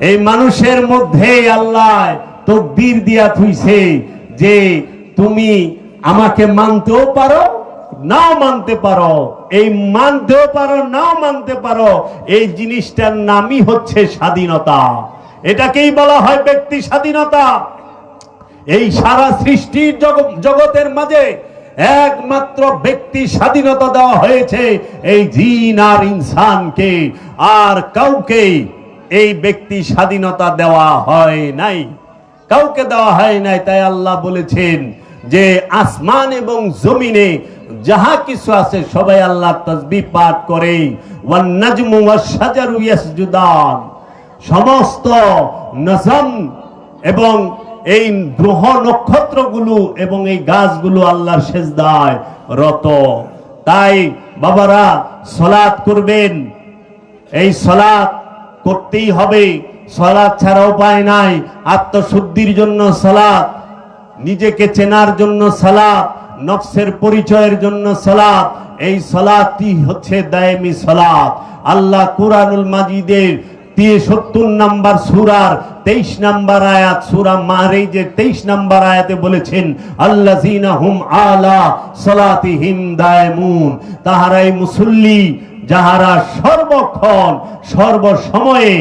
এই মানুষের মধ্যে আল্লাহ তকদির দিয়া থুইছে যে তুমি আমাকে মানতেও পারো, নাও মানতে পারো। এই মানতেও পারো, নাও মানতে পারো। এই জিনিসটার নামই হচ্ছে স্বাধীনতা। এটাকেই বলা হয় ব্যক্তি স্বাধীনতা। এই সারা সৃষ্টির জগতের মাঝে একমাত্র ব্যক্তি স্বাধীনতা দেওয়া হয়েছে এই জিন আর ইনসানকে। আর কাউকে এই ব্যক্তি স্বাধীনতা দেওয়া হয় নাই। কাউকে দেওয়া হয় নাই, তাই আল্লাহ বলেছেন যে আসমান এবং জমিনে যাহা কিছু আছে সবাই আল্লাহ তসবি পাঠ করে। সমস্ত নজম এবং এই গ্রহ নক্ষত্রগুলো এবং এই গাছগুলো আল্লাহর সেজদায় রত। তাই বাবারা সলাৎ করবেন। এই সলাৎ করতেই হবে। সলাৎ ছাড়া উপায় নাই। আত্মশুদ্ধির জন্য সলাৎ নিজেকে চেনার জন্য সালাত, নফসের পরিচয়ের জন্য সালাত, এই সালাতই হচ্ছে দায়েমি সালাত। আল্লাহ কুরআনুল মাজিদের দিয়ে সত্তর নাম্বার সুরার তেইশ নাম্বার আয়াত, সুরা মারেজের তেইশ নাম্বার আয়াতে বলেছেন আল্লাহ হুম আলা সলাতিহিম দায়মুন। তাহারাই মুসল্লি যাহারা সর্বক্ষণ, সর্বসময়ে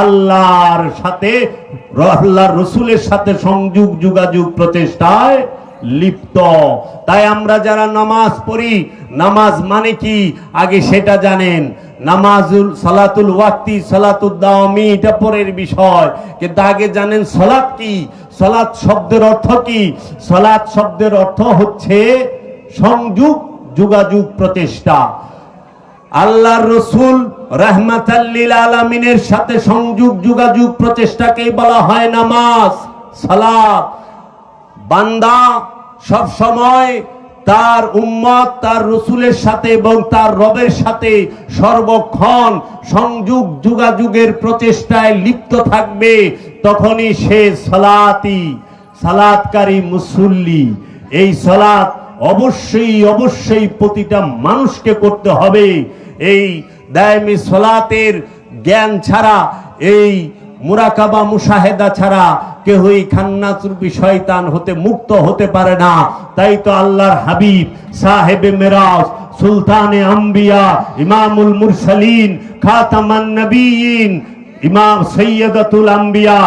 আল্লাহর সাথে, আল্লাহর রসুলের সাথে সংযোগ, যোগাযোগ, প্রচেষ্টায় লিপ্ত। তাই আমরা যারা নামাজ পড়ি, নামাজ মানে কি? আগে সেটা জানেন। নামাজুল, সালাতুল ওয়াক্তি সালাতুল দাওয়ামি, এটা পরের বিষয়। কিন্তু আগে জানেন সলাৎ কি? সলাৎ শব্দের অর্থ কি? সলাৎ শব্দের অর্থ হচ্ছে সংযোগ, যোগাযোগ, প্রচেষ্টা। আল্লাহর রসুল রহমাতাল্লিল আলমিনের সাথে সংযোগ, যোগাযোগ প্রচেষ্টাকেই বলা হয় নামাজ, সালাত। বান্দা সব সময় তার উম্মত, তার রসুলের সাথে এবং তার রবের সাথে সর্বক্ষণ সংযোগ, যোগাযোগের প্রচেষ্টায় লিপ্ত থাকবে, তখনই সে সালাতি, সালাতকারী মুসল্লি। এই সালাত অবশ্যই অবশ্যই প্রতিটা মানুষকে করতে হবে। এই দায়মি সলাতের জ্ঞান ছাড়া, এই মুরাকাবা মুশাহেদা ছাড়া কেহই খান্নাতুরবি শয়তান হতে মুক্ত হতে পারে না। তাই তো আল্লাহর হাবিব, সাহেবে মেরাজ, সুলতানে আম্বিয়া, ইমামুল মুরসালিন, খাতামান নবীন, ইমাম সৈয়দাতুল আম্বিয়া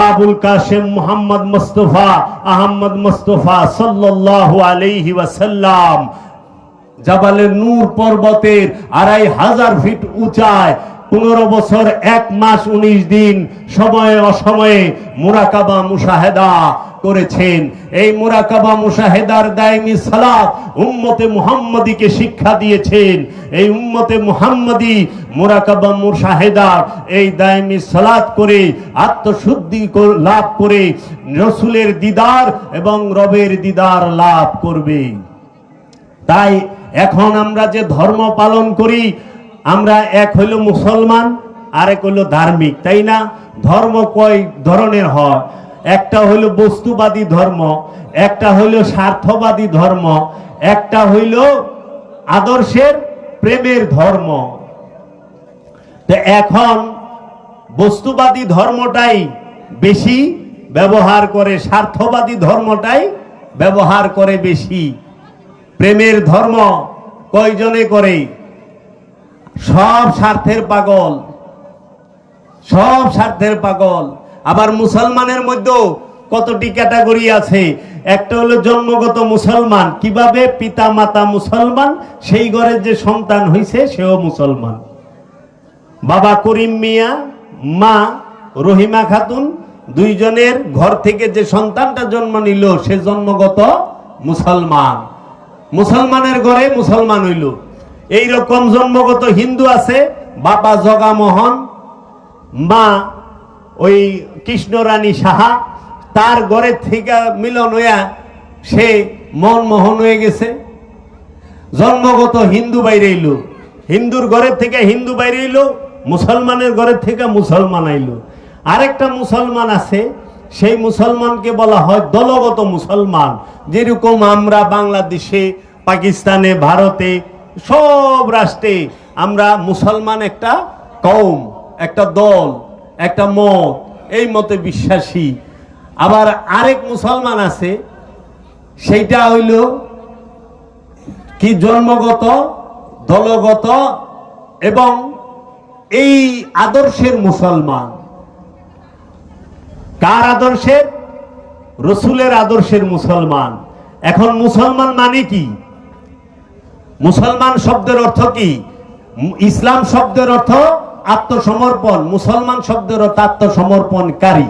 আবুল কাশেম মোহাম্মদ মুস্তফা আহমদ মুস্তফা সাল্লাল্লাহু আলাইহি ওয়াসাল্লাম। জাবালে নূর পর্বতের আড়াই হাজার ফিট উঁচায় পনেরো বছর, এক মাস উনিশ দিন সময়ে অসময়ে মুরাকাবা মুশাহেদা করেছেন। এই মুরাকাবা মুশাহেদার দায়মি সালাত উম্মতে মুহাম্মদীকে শিক্ষা দিয়েছেন। এই উম্মতে মুহাম্মদী মুরাকাবা মুশাহেদার এই দায়মি সালাত করে, আত্মশুদ্ধি লাভ করে রসুলের দিদার এবং রবের দিদার লাভ করবে। তাই এখন আমরা যে ধর্ম পালন করি আমরা এক হইল মুসলমান, আরেক হইল ধার্মিক, তাই না? ধর্ম কয় ধরনের হয়? একটা হইল বস্তুবাদী ধর্ম, একটা হইল স্বার্থবাদী ধর্ম, একটা হইল আদর্শের প্রেমের ধর্ম। তো এখন বস্তুবাদী ধর্মটাই বেশি ব্যবহার করে, স্বার্থবাদী ধর্মটাই ব্যবহার করে বেশি। প্রেমের ধর্ম কয়জনে করে? সব স্বার্থের পাগল। সব স্বার্থের পাগল। আবার মুসলমানের মধ্যেও কতটি ক্যাটাগরি আছে? একটা হলো জন্মগত মুসলমান। কীভাবে পিতা মাতা মুসলমান? সেই ঘরের যে সন্তান হইছে, সেও মুসলমান। বাবা করিম মিয়া, মা রহিমা খাতুন, দুইজনের ঘর থেকে যে সন্তানটা জন্ম নিল, সে জন্মগত মুসলমান। মুসলমানের ঘরে মুসলমান হইল। এই রকম জন্মগত হিন্দু আছে, বাবা জগামোহন, মা ওই কৃষ্ণরানী সাহা, তার ঘরের থেকে মিলন হইয়া সে মনমোহন হয়ে গেছে। জন্মগত হিন্দু বাইরে এলো। হিন্দুর ঘরের থেকে হিন্দু বাইরে এলো, মুসলমানের ঘরের থেকে মুসলমান আইলো। আরেকটা মুসলমান আছে, সেই মুসলমানকে বলা হয় দলগত মুসলমান। যেরকম আমরা বাংলাদেশে, পাকিস্তানে, ভারতে সব রাষ্ট্রে আমরা মুসলমান একটা কম একটা দল, একটা মত, এই মতে বিশ্বাসী। আবার আরেক মুসলমান আছে, সেইটা হইল কি জন্মগত, দলগত এবং এই আদর্শের মুসলমান। কার আদর্শের? রসুলের আদর্শের মুসলমান। এখন মুসলমান মানে কি? মুসলমান শব্দের অর্থ কি? ইসলাম শব্দের অর্থ আত্মসমর্পণ। মুসলমান শব্দের অর্থ আত্মসমর্পণকারী।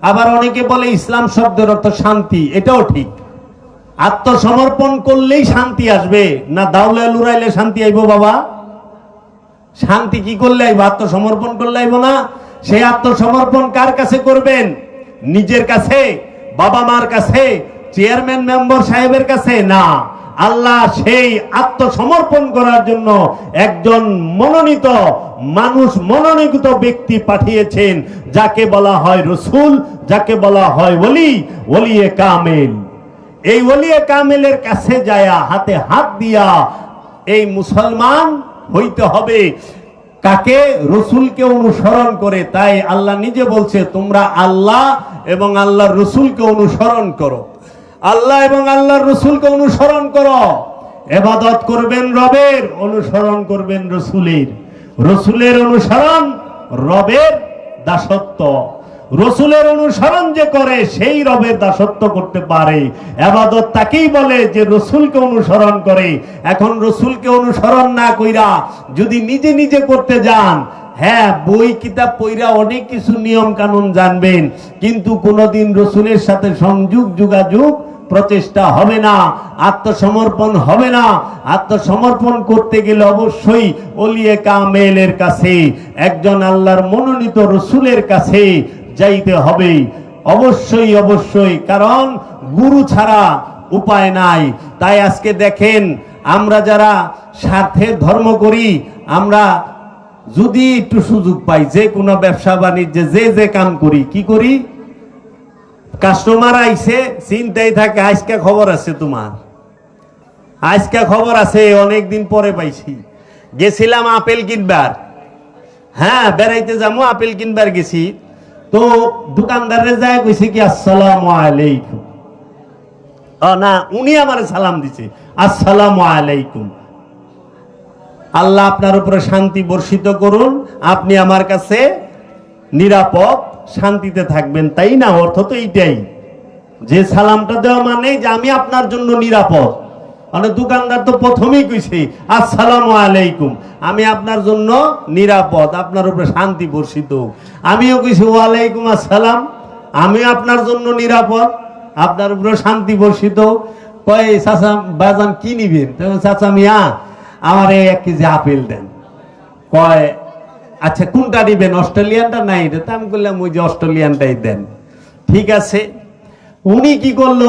আবার অনেকে বলে ইসলাম শব্দের অর্থ শান্তি, এটাও ঠিক। আত্মসমর্পণ করলেই শান্তি আসবে, না দাউলে লুরাইলে শান্তি আইব বাবা? শান্তি কি করলে আইব? আত্মসমর্পণ করলে আইব না? সেই আত্মসমর্পণ কার কাছে করবেন? নিজের কাছে, বাবা মার কাছে, চেয়ারম্যান, মেম্বার সাহেবের কাছে? না। আল্লাহ সেই আত্মসমর্পণ করার জন্য একজন মনোনীত মানুষ, মনোনীত ব্যক্তি পাঠিয়েছেন, যাকে বলা হয় রসুল, যাকে বলা হয় ওলি, ওলিয়ে কামেল। এই ওলিয়ে কামেলের কাছে যায়া হাতে হাত দিয়া এই মুসলমান হইতে হবে। কাকে? রসুলকে অনুসরণ করে। তাই আল্লাহ নিজে বলছে, তোমরা আল্লাহ এবং আল্লাহর রসুলকে অনুসরণ করো। আল্লাহ এবং আল্লাহর রসুলকে অনুসরণ করো। এবাদত করবেন রবের, অনুসরণ করবেন রসুলের। রসুলের অনুসরণ রবের দাসত্ব। রসুলের অনুসরণ যে করে, সেই রবের দাসত্ব করতে পারে। এবাদত তাকেই বলে যে রসুলকে অনুসরণ করে। এখন রসুলকে অনুসরণ না কইরা যদি নিজে নিজে করতে যান হ্যাঁ বই, কিতাব পইরা অনেক কিছু নিয়ম কানুন জানবেন, কিন্তু কোনোদিন রসুলের সাথে সংযোগ, যোগাযোগ প্রচেষ্টা হবে না, আত্মসমর্পণ হবে না। আত্মসমর্পণ করতে গেলে অবশ্যই অলিয়ে কামেলের কাছে, একজন আল্লাহর মনোনীত রসুলের কাছে যাইতে হবে। অবশ্যই অবশ্যই, কারণ গুরু ছাড়া উপায় নাই। তাই আজকে দেখেন, আমরা যারা স্বার্থের ধর্ম করি, আমরা যদি একটু সুযোগ পাই, যে কোনো ব্যবসা বাণিজ্যে যে যে কাম করি, কি করি? কাস্টমার আইছে চিন্তাই থাকে, আজকে খবর আছে তোমার। আজকে খবর আছে অনেক দিন পরে পাইছি। গেছিলাম আপেল কিনবার। হ্যাঁ বেড়াইতে যাব আপেল কিনবার গেছি। তো দোকানদারে যায় কইছে কি, আসসালামু আলাইকুম। না, উনি আমার সালাম দিছে, আসসালামু আলাইকুম। আল্লাহ আপনার উপরে শান্তি বর্ষিত করুন, আপনি আমার কাছে নিরাপদ শান্তিতে থাকবেন, তাই না অর্থ তো এইটাই যে সালামটা দেওয়া মানে যে আমি আপনার জন্য নিরাপদ মানে দোকানদার তো প্রথমেই কইছে, আসসালামু আলাইকুম, আমি আপনার জন্য নিরাপদ, আপনার উপরে শান্তি বর্ষিত। আমিও কইছি, ওয়ালাইকুম আসসালাম, আমি আপনার জন্য নিরাপদ, আপনার উপরে শান্তি বর্ষিত। কয় চাচা, বাজান কি নিবেন চাচা মিয়া আমার এক কেজি আপেল দেন। কয় আচ্ছা কোনটা দিবেন, অস্ট্রেলিয়ানটা? নাই এটা তো আমি বললাম, ওই যে অস্ট্রেলিয়ানটাই দেন। ঠিক আছে। উনি কি করল,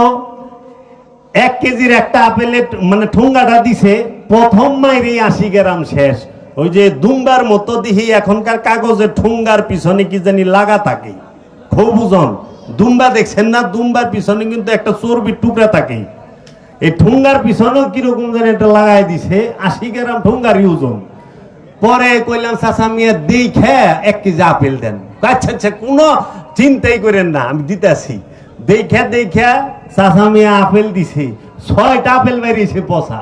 এক কেজির একটা আপেলের মানে ঠোঙ্গাটা দিছে, প্রথম মাইরে আশি গ্রাম শেষ। ওই যে দুম্বার মতো দিহি, এখনকার কাগজের ঠুঙ্গার পিছনে কি জানি লাগা থাকে। খুব ওজন। দুম্বা দেখছেন না? দুম্বার পিছনে কিন্তু একটা চর্বির টুকরা থাকে। এই ঠুঙ্গার পিছনেও কীরকম যেন এটা লাগাই দিছে, আশি গ্রাম ঠুঙ্গার ওজন। পরে কইলাম, চাচা, মিয়া, দেখে এক কেজি আপেল দেন। আচ্ছা আচ্ছা কোনো চিন্তাই করেন না, আমি দিতেছি। দেখে দেখে চাচা, মিয়া আপেল দিছে। ছয়টা আপেল বেরিয়েছে পচা,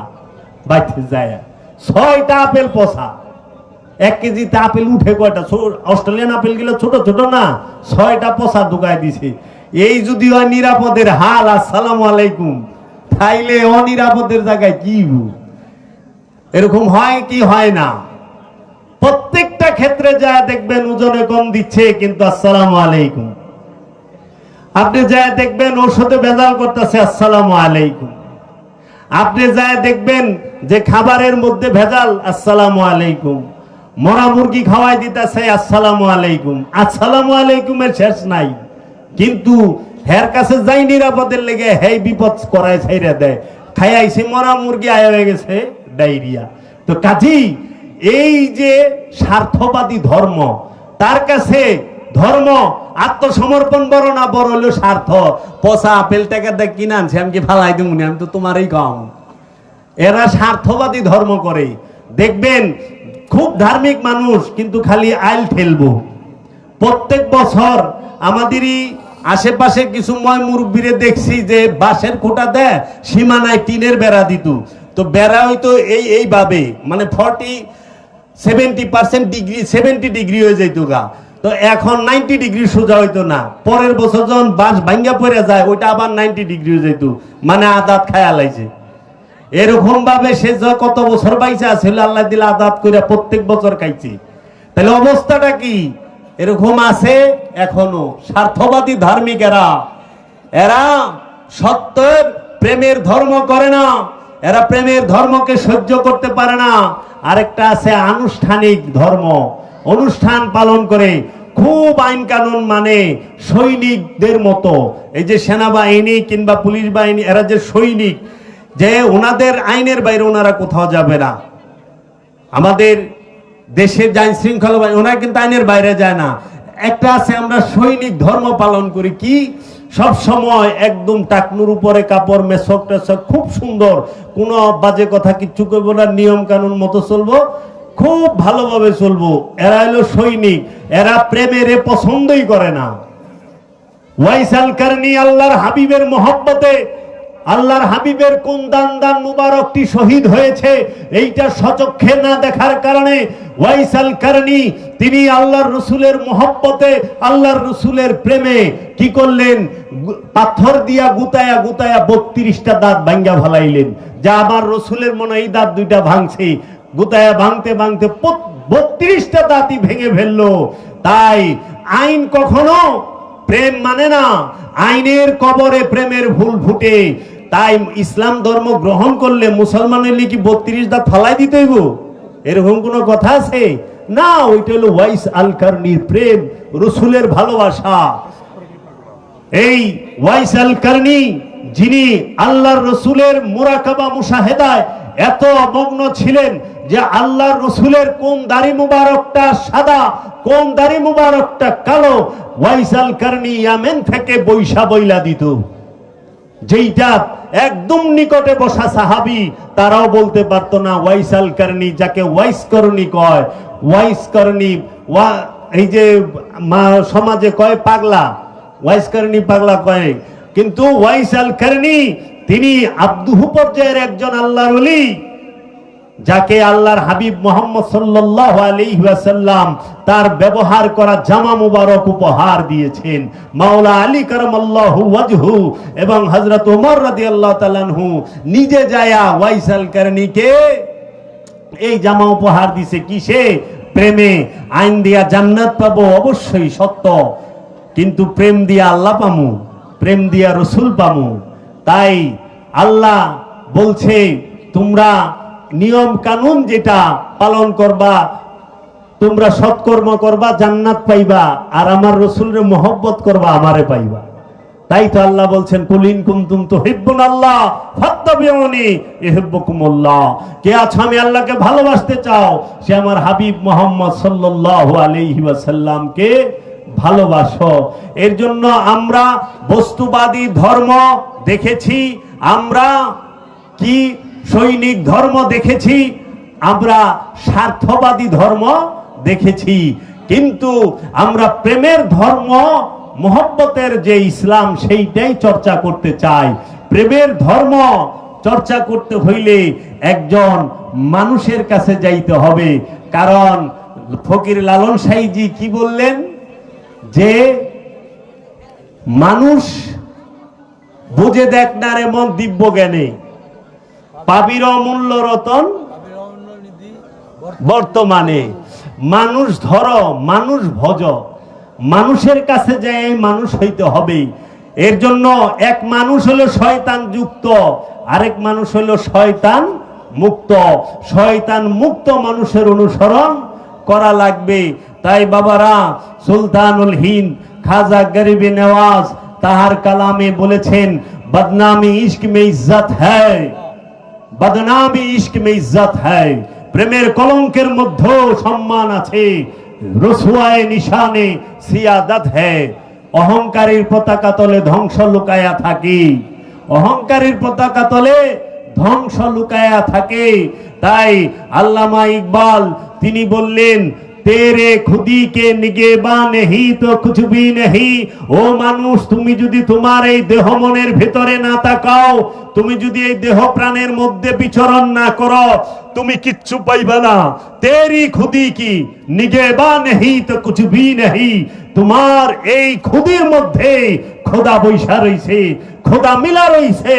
বাইতে যায়। ছয়টা আপেল পচা। এক কেজিতে আপেল উঠে কয়টা? অস্ট্রেলিয়ান আপেলগুলো ছোট ছোট না? ছয়টা পচা ঢুকাই দিছে। এই যদি হয় নিরাপদের হাল, আসসালামু আলাইকুম। তাইলে অনিরাপদের জায়গায় কি এরকম হয় কি হয় না? প্রত্যেকটা ক্ষেত্রে যা দেখবেন ওজনে কম দিচ্ছে, কিন্তু আসসালামু আলাইকুম। আপনি যা দেখবেন ওষুধে ভেজাল করতেছে, আসসালামু আলাইকুম। আপনি যা দেখবেন যে খাবারের মধ্যে ভেজাল, আসসালাম আলাইকুম। মরা মুরগি খাওয়াই দিতেছে, আসসালামু আলাইকুম। আসসালামু আলাইকুমের শেষ নাই। কিন্তু হের কাছে যাই নিরাপদের লেগে হেই বিপদ করায় ছাইরা দেয়। খাইয়াইছে, মরা মুরগি আয় হয়ে গেছে, ডায়রিয়া। তো কাজী, এই যে স্বার্থবাদী ধর্ম, তার কাছে ধর্ম, আত্মসমর্পণ বড় না বড় হলো স্বার্থ। পচা আপেল টাকা দেখ কিনে আনছে, আমি কি ফালাই দিমুনি আমি তো তোমারই কম। এরা স্বার্থবাদী ধর্ম করে। দেখবেন, খুব ধার্মিক মানুষ, কিন্তু খালি আইল ঠেলবো। প্রত্যেক বছর আমাদেরই আশেপাশে কিছু ময় মুরব্বীরে দেখছি যে বাঁশের খুঁটা দেয়, সীমানায় টিনের বেড়া দিত। তো বেড়া হইতো এই এইভাবে মানে forty seventy percent degree seventy degree হয়ে যেত গা। তো এখন নাইনটি ডিগ্রি সোজা হইতো না। পরের বছর যখন বাঁশ ভাঙ্গা পড়ে যায়, ওইটা আবার নাইনটি ডিগ্রি হয়ে যেত মানে আদাত খায়া লাইছে। এরকম ভাবে সে কত বছর পাইছে আসলে আল্লাহ দিলে আদাত করে প্রত্যেক বছর খাইছে। তাহলে অবস্থাটা কি? এরকম আছে এখনও। স্বার্থবাদী ধার্মিক এরা এরা সত্যের প্রেমের ধর্ম করে না। এরা প্রেমের ধর্মকে সহ্য করতে পারে না। আরেকটা আছে আনুষ্ঠানিক ধর্ম। অনুষ্ঠান পালন করে খুব আইন কানুন মানে সৈনিকদের মতো। এই যে সেনাবাহিনী কিংবা পুলিশ বাহিনী, এরা যে সৈনিক, যে ওনাদের আইনের বাইরে ওনারা কোথাও যাবে না। আমাদের দেশের যে আইন শৃঙ্খলা বাহিনী, ওনারা কিন্তু আইনের বাইরে যায় না। একটা আছে, আমরা সৈনিক ধর্ম পালন করি। কি? সব সময় একদম টাকনুর উপরে কাপড়, মেসক টেসক, খুব সুন্দর। কোনো বাজে কথা কিচ্ছু করব না, নিয়ম কানুন মতো চলবো, খুব ভালোভাবে চলবো। এরা হলো সৈনিক, এরা প্রেমের এ পছন্দই করে না। ওয়াইসাল কারনি আল্লাহর হাবিবের মহব্বতে আল্লাহর হাবিবের কোন দান দান মুবারকটি শহীদ হয়েছে, এইটা সচক্ষে না দেখার কারণে ওয়াইসাল কারনি তিনি আল্লাহর রসুলের মহব্বতে, আল্লাহর রসুলের প্রেমে কি করলেন? পাথর দিয়া গুতায়া গুতায়া বত্রিশটা দাঁত ভাঙ্গা ভালাইলেন যা আমার রসুলের মনে এই দাঁত দুইটা ভাঙছে। গুতায়া ভাঙতে ভাঙতে বত্রিশটা দাঁতই ভেঙে ফেলল। তাই আইন কখনো প্রেম মানে না, আইনের কবরে প্রেমের ভুল ফুটে। তাই ইসলাম ধর্ম গ্রহণ করলে মুসলমানের কি বত্রিশ দা ফালাই দিতে হইব। এরকম কোনো কথা আছে? না, ওইটা হলো ওয়াইস আল প্রেম, রসুলের ভালোবাসা। এই ওয়াইস আল কারনি, যিনি আল্লাহর রসুলের মোরাকাবা মুশাহেদায় এত মগ্ন ছিলেন যে আল্লাহর রসুলের কোন দাড়ি মুবারকটা সাদা, কোন দাড়ি মুবারকটা কালো, ওয়াইস আল কারনি ইয়ামেন থেকে বৈশা বইলা দিত। যেইটা একদম নিকটে বসা সাহাবি, তারাও বলতে পারতো না, ওয়াইসাল কারণী যাকে ওয়াইস করণী কয়। ওয়াইস করণী, ওয়া, এই যে সমাজে কয় পাগলা? ওয়াইস করণী পাগলা কয়। কিন্তু ওয়াইসাল কারনি তিনি আব্দুহু পর্যায়ের একজন আল্লাহর ওলি। যাকে আল্লাহর হাবিব মোহাম্মদ সাল্লাল্লাহু আলাইহি ওয়াসাল্লাম তার ব্যবহার করা জামা মুবারক উপহার দিয়েছেন। মাওলা আলী কারামাল্লাহু এবং হজরত রাদিয়াল্লাহু তাআলা আনহু নিজে যায়া ওয়াইসাল কারণীকে এই জামা উপহার দিছে কিসে? প্রেমে। আইন দিয়া জান্নাত পাবো অবশ্যই সত্য। কিন্তু প্রেম দিয়া আল্লাহ পামু, প্রেম দিয়া রসুল পামু। তাই আল্লাহ বলছে, তোমরা নিয়ম কানুন যেটা পালন করবা, তোমরা সৎকর্ম করবা, জান্নাত পাইবা, আর আমার রসুলের মোহব্বত করবা, আমারে পাইবা। তাই তো আল্লাহ বলছেন কুলিন কুমতুম তো হিব্বুন আল্লাহ, ফাত্তাবিউনি ইহিব্বুকুমুল্লাহ। কে আছো? আমি আল্লাহকে ভালোবাসতে চাও। সে আমার হাবিব মোহাম্মদ সাল্লাল্লাহু আলাইহি ওয়াসাল্লামকে ভালোবাসো। এর জন্য আমরা বস্তুবাদী ধর্ম দেখেছি। আমরা কি সৈনিক ধর্ম দেখেছি, আমরা স্বার্থবাদী ধর্ম দেখেছি। কিন্তু আমরা প্রেমের ধর্ম, মোহব্বতের যে ইসলাম, সেইটাই চর্চা করতে চাই। প্রেমের ধর্ম চর্চা করতে হইলে একজন মানুষের কাছে যাইতে হবে। কারণ ফকির লালন সাইজি কি বললেন? যে মানুষ বুঝে দেখ না রে মন দিব্য জ্ঞানে। পাবির অমূল্য রতন বর্তমানে। মানুষ ধরো, মানুষ ভজ। মানুষের কাছে যায় মানুষ হইতে হবে। এর জন্য এক মানুষ হলো শয়তান যুক্ত, আরেক মানুষ হলো শয়তান মুক্ত। শয়তান মুক্ত মানুষের অনুসরণ করা লাগবে। তাই বাবারা, সুলতানুল হিন্দ, খাজা গরিবি নেওয়াজ তাহার কালামে বলেছেন, বদনামি ইস্ক মে ইজ্জত হ্যায়। বদনামি ইস্ক মে ইজ্জত হ্যায়। প্রেমের কলঙ্কের মধ্যে সম্মান আছে। রসুয়ায় নিশানে সিয়াদত হ্যায়। অহংকারীর পতাকা তলে ধ্বংস লুকায়া থাকি। অহংকারীর পতাকা তলে ধ্বংস লুকায়া থাকে। তাই আল্লামা ইকবাল তিনি বললেন তেরে খুদি কে নিগেবা নেহি তো কুছ ভি নেহি ও মানুষ তুমি যদি তোমার এই দেহ মনের ভেতরে না তাকাও, তুমি যদি এই দেহ প্রাণের মধ্যে বিচরণ না করো, তুমি কিচ্ছু পাইবে না। তেরি খুদি কি? নিগেবা নেহি তো কুছ ভি নেহি। তোমার এই খুদির মধ্যে খোদা বৈশা রইছে। খোদা মিলা রইছে।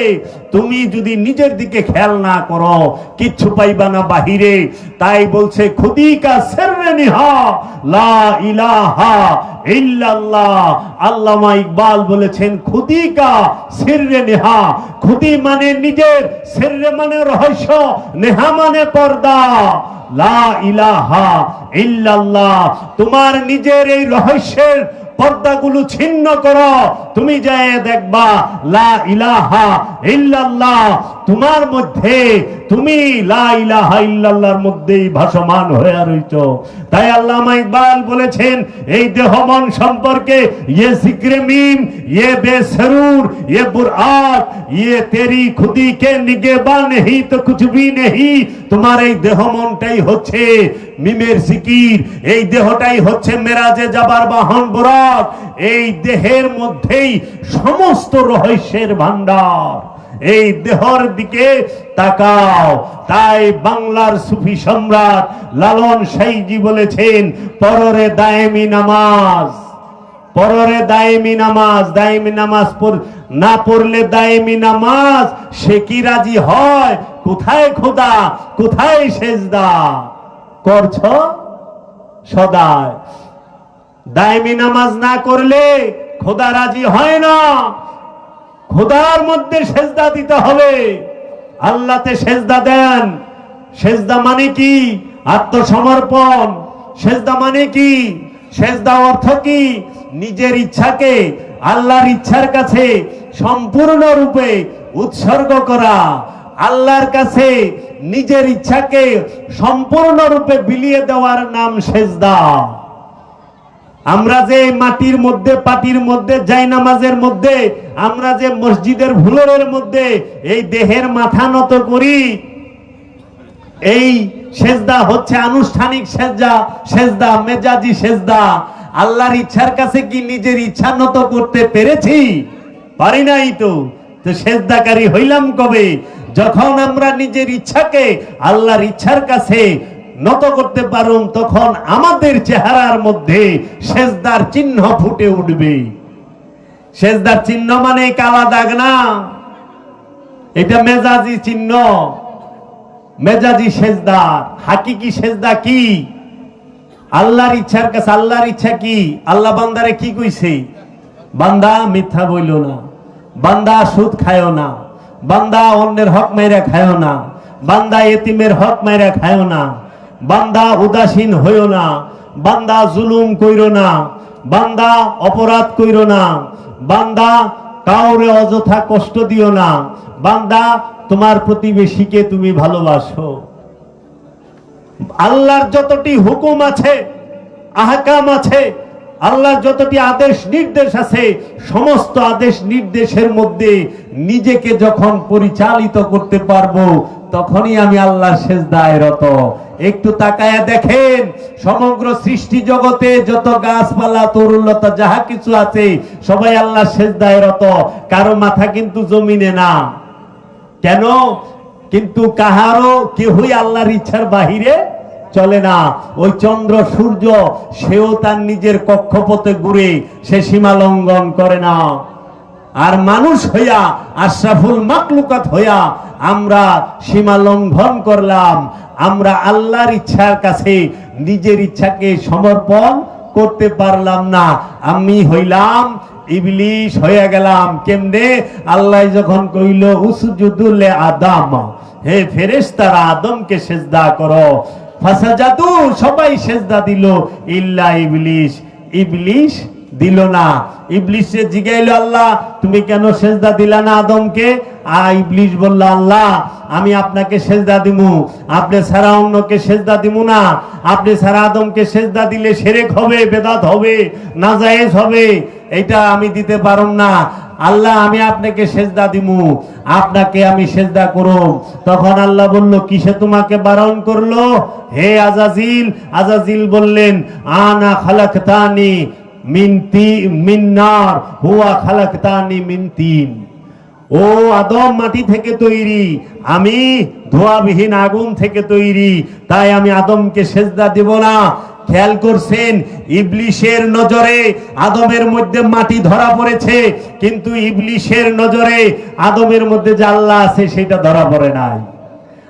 তুমি যদি নিজের দিকে খেয়াল না করো, কিচ্ছু পাইবা না বাহিরে। তাই বলছে খুদি কা সেররে নিহা, লা ইলাহা ইল্লাল্লাহ। আল্লামা ইকবাল বলেছেন খুদি কা সিররে নেহা। খুদি মানে নিজের, সিররে মানে রহস্য, নেহা মানে পর্দা। লা ইলাহা ইল্লাল্লাহ। তোমার নিজের এই রহস্যের পর্দাগুলো ছিন্ন করো। তুমি যায় দেখবা, লা ইলাহা ইল্লাল্লাহ। তোমার মধ্যে, তুমি লা ইলাহা ইল্লাল্লাহর মধ্যেই ভাসমান হয়ে রইছো। তাই আল্লামা ইকবাল বলেছেন, এই দেহ মন সম্পর্কে ইয়ে জিক্রে মিম ইয়ে বেসরুর ইয়ে বুরআত ইয়ে তেরি খুদি কে নিগেবা নেহি, তো কুছ ভি নেহি। তোমার এই দেহ মনটাই হচ্ছে মিমের জিকির। এই দেহটাই হচ্ছে মেরাজে যাবার বাহন বরাক এই দেহের মধ্যেই সমস্ত রহস্যের ভান্ডার এই দেহর দিকে তাকাও। তাই বাংলার সুফি সম্রাট লালন সাইজি বলেছেন, পররে দায়েমি নামাজ। পররে দায়েমি নামাজ দায়েমি নামাজ না পড়লে দায়েমি নামাজ, সে কি রাজি হয়? কোথায় খোদা? কোথায় সেজদা? করছ? সদায়। দায়েমি নামাজ না করলে খোদা রাজি হয় না। খোদার মধ্যে সেজদা দিতে হবে। আল্লাহতে সেজদা দেন। সেজদা মানে কি? আত্মসমর্পণ। সেজদা মানে কি? সেজদা অর্থ কি? নিজের ইচ্ছাকে আল্লাহর ইচ্ছার কাছে সম্পূর্ণ রূপে উৎসর্গ করা। আল্লাহর কাছে নিজের ইচ্ছাকে সম্পূর্ণ রূপে বিলিয়ে দেওয়ার নাম সেজদা। আমরা যে মাটির মধ্যে, পাটির মধ্যে, জায়নামাজের মধ্যে, আমরা যে মসজিদের ভুলরের মধ্যে এই দেহের মাথা নত করি, এই সেজদা হচ্ছে আনুষ্ঠানিক সেজদা সেজদা মেজাজি সেজদা। আল্লাহর ইচ্ছার কাছে কি নিজের ইচ্ছা নত করতে পেরেছি? পারি নাই তো। তো সেজদাকারী হইলাম কবে? যখন আমরা নিজের ইচ্ছাকে আল্লাহর ইচ্ছার কাছে নত করতে পারুম, তখন আমাদের চেহারার মধ্যে সেজদার চিহ্ন ফুটে উঠবে। সেজদার চিহ্ন মানে কালা দাগ না? এটা মেজাজি চিহ্ন। মেজাজি সেজদা। হাকিকি সেজদা কি? আল্লাহর ইচ্ছার কাছে আল্লাহর ইচ্ছা কি? আল্লাহ বান্দারে কি কইছে? বান্দা মিথ্যা বইল না। বান্দা সুদ খায়ও না। বান্দা অন্যের হক মেরে খায়ও না। বান্দা এতিমের হক মেরে খায়ও না। বান্দা উদাসীন হইও না, বান্দা জুলুম কইরো না, বান্দা অপরাধ কইরো না, বান্দা কাউরে অযথা কষ্ট দিও না, বান্দা তোমার প্রতিবেশীকে তুমি ভালোবাসো। আল্লাহর যতটি হুকুম আছে, আহকাম আছে, আল্লাহর যতটি আদেশ নির্দেশ আছে, সমস্ত আদেশ নির্দেশের মধ্যে নিজেকে যখন পরিচালিত করতে পারব তখনই আমি আল্লাহর সেজদায় রত। একটু তাকায়া দেখেন, সমগ্র সৃষ্টি জগতে যত গাছপালা তরুলতা যাহা কিছু আছে, সবাই আল্লাহ সেজদায় রত। কারও মাথা কিন্তু জমিনে না। কেন? কিন্তু কাহারও কেহই আল্লাহর ইচ্ছার বাহিরে চলে না। ওই চন্দ্র, সূর্য, সেও তার নিজের কক্ষপথে ঘুরে সে সীমা লঙ্ঘন করে না। আর মানুষ হইয়া, আশরাফুল মাকলুকাত হইয়া আমরা সীমা লঙ্ঘন করলাম। আমরা আল্লাহর ইচ্ছার কাছে নিজের ইচ্ছাকে সমর্পণ করতে পারলাম না। আমি হইলাম, ইবলিশ হয়ে গেলাম। কেমনে? আল্লাহ যখন কইল উসজুদুল্লে আদম। হে ফেরেশতারা, আদমকে সেজদা করো। ফাসাজাদু, সবাই সেজদা দিল, ইল্লা ইবলিশ। ইবলিশ দিল না। ইবলিশে জিগাইল, আল্লাহ, তুমি কেন সেজদা দিলা না আদমকে? আ, ইবলিশ বলল, আল্লাহ, আমি আপনাকে সেজদা দিমু। আপনি ছাড়া অন্যকে সেজদা দিমু না। আপনি ছাড়া আদমকে সেজদা দিলে সেরেক হবে, বেদাত হবে, নাজায়েজ হবে। এটা আমি দিতে পারুম না। আল্লাহ, আমি আপনাকে সেজদা দিমু। আপনাকে আমি সেজদা করব তখন আল্লাহ বলল, কিসে তোমাকে বারণ করল? হে আজাজিল। আজাজিল বললেন, আনা খালাকতানি মিনতি মিন্নার হুয়া খালাকতানি মিনতিন ও আদম মাটি থেকে তৈরি, আমি ধোয়াবিহীন আগুন থেকে তৈরি, তাই আমি আদমকে সেজদা দেব না। খেয়াল করছেন, ইবলিশের নজরে আদমের মধ্যে মাটি ধরা পড়েছে, কিন্তু ইবলিশের নজরে আদমের মধ্যে যে আল্লাহ আছে সেটা ধরা পড়ে নাই।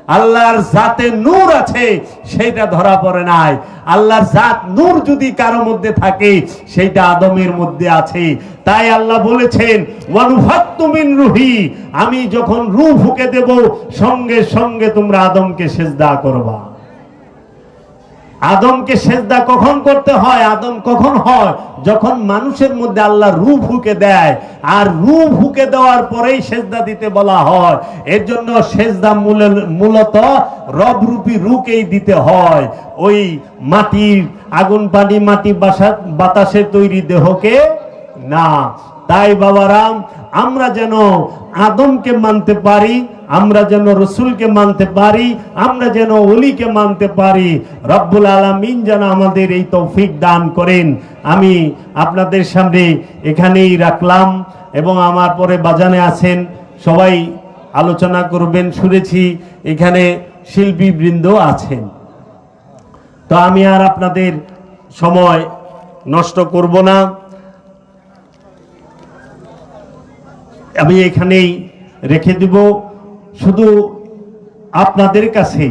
আল্লাহর জাতে নূর আছে সেটা ধরা পড়ে নাই। আল্লাহর জাত নূর যদি কারও মধ্যে থাকে সেটা আদমের মধ্যে আছে। তাই আল্লাহ বলেছেন ওয়ানুফাত্তুমিন রুহি আমি যখন রু ফুকে দেব, সঙ্গে সঙ্গে তোমরা আদমকে সেজদা করবা। আদমকে সেজদা কখন করতে হয়? আদম কখন হয়? যখন মানুষের মধ্যে আল্লাহ রু ফুকে দেয়। আর রু ফুকে দেওয়ার পরেই সেজদা দিতে বলা হয়। এর জন্য সেজদা মূল- মূলত রব রূপী রুকেই দিতে হয়। ওই মাটির আগুন, পানি, মাটি বাসা বাতাসের তৈরি দেহকে না। তাই বাবারাম, আমরা যেন আদমকে মানতে পারি আমরা যেন রসুলকে মানতে পারি, আমরা যেন অলিকে মানতে পারি। রব্বুল আলমিন যেন আমাদের এই তৌফিক দান করেন। আমি আপনাদের সামনে এখানেই রাখলাম এবং আমার পরে বাজানে আছেন, সবাই আলোচনা করবেন, শুনেছি এখানে শিল্পীবৃন্দ আছেন। তো আমি আর আপনাদের সময় নষ্ট করব না। আমি এখানেই রেখে দিব। শুধু আপনাদের কাছে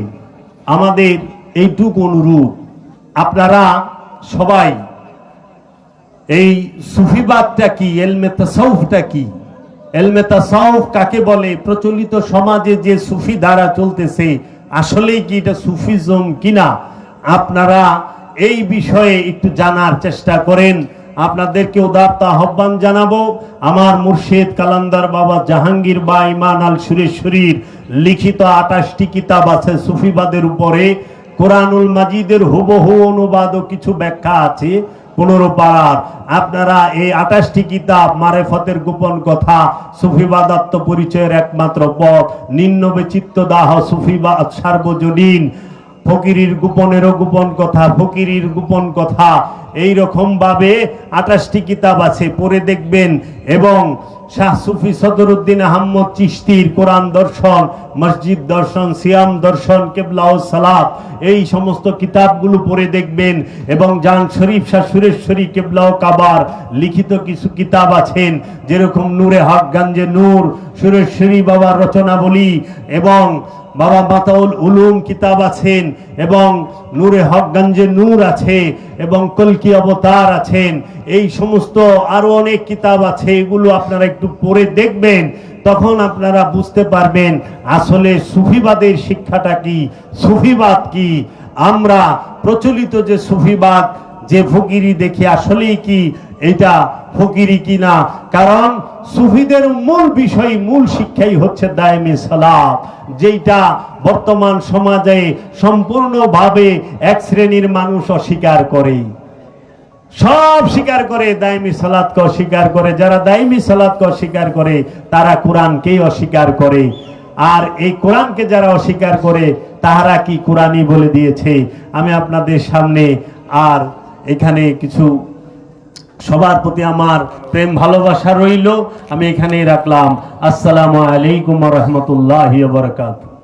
আমাদের এইটুকু অনুরূপ, আপনারা সবাই এই সুফিবাদটা কি, এলমে তাসাউফটা কি? এলমে তাসাউফ কাকে বলে? প্রচলিত সমাজে যে সুফি ধারা চলতেছে, আসলেই কি এটা সুফিজম কিনা? আপনারা এই বিষয়ে একটু জানার চেষ্টা করেন। আপনাদেরকে উদারত আহ্বান জানাব। আমার মুর্শিদ কালান্দার বাবা জাহাঙ্গীর বা ইমান আল সুরেশ্বরীর লিখিত আটাশটি কিতাব আছে সুফিবাদের উপরে। কোরআনুল মাজিদের হুবহু অনুবাদ ও কিছু ব্যাখ্যা আছে। পনেরো আপনারা এই আঠাশটি কিতাব মারেফতের গোপন কথা সুফিবাদ আত্মপরিচয়ের একমাত্র পথ নিম্নবে চিত্তদাহ সুফিবাদ সার্বজনীন। ফকিরির গোপনেরও গোপন কথা, ফকিরির গোপন কথা। এই রকম ভাবে আঠাশটি কিতাব আছে, পড়ে দেখবেন। এবং শাহ সুফি সদরুদ্দিন আহম্মদ চিস্তির কোরআন দর্শন, মসজিদ দর্শন, সিয়াম দর্শন কেবলাউ সালাত, এই সমস্ত কিতাবগুলো পড়ে দেখবেন। এবং জান শরীফ শাহ সুরেশ্বরী কেবলাও কাবার লিখিত কিছু কিতাব আছেন, যেরকম নূরে হক গঞ্জে নূর, সুরেশ্বরী বাবার রচনাবলী এবং বাবা মাতাউল উলুম কিতাব আছেন এবং নূরে হকগঞ্জে নূর আছে এবং কলকি অবতার আছেন। এই সমস্ত আরও অনেক কিতাব আছে, এগুলো আপনারা একটু পড়ে দেখবেন, তখন আপনারা বুঝতে পারবেন আসলে সুফিবাদের শিক্ষাটা কি, সুফিবাদ কি। আমরা প্রচলিত যে সুফিবাদ, যে ফকিরি দেখি আসলেই কি এটা ফকিরি কিনা? কারণ সুফিদের মূল বিষয়, মূল শিক্ষাই হচ্ছে দায়মি সালাত যেটা বর্তমান সমাজে সম্পূর্ণভাবে এক শ্রেণির মানুষ অস্বীকার করে। সব স্বীকার করে, দায়মি সালাদকে অস্বীকার করে। যারা দায়মি সালাদকে অস্বীকার করে, তারা কোরআনকেই অস্বীকার করে। আর এই কোরআনকে যারা অস্বীকার করে, তাহারা কি কোরআনই বলে দিয়েছে? আমি আপনাদের সামনে আর এখানে কিছু সবার প্রতি আমার প্রেম ভালোবাসা রইল। আমি এখানেই রাখলাম। আসসালামু আলাইকুম রহমতুল্লাহ বরকাত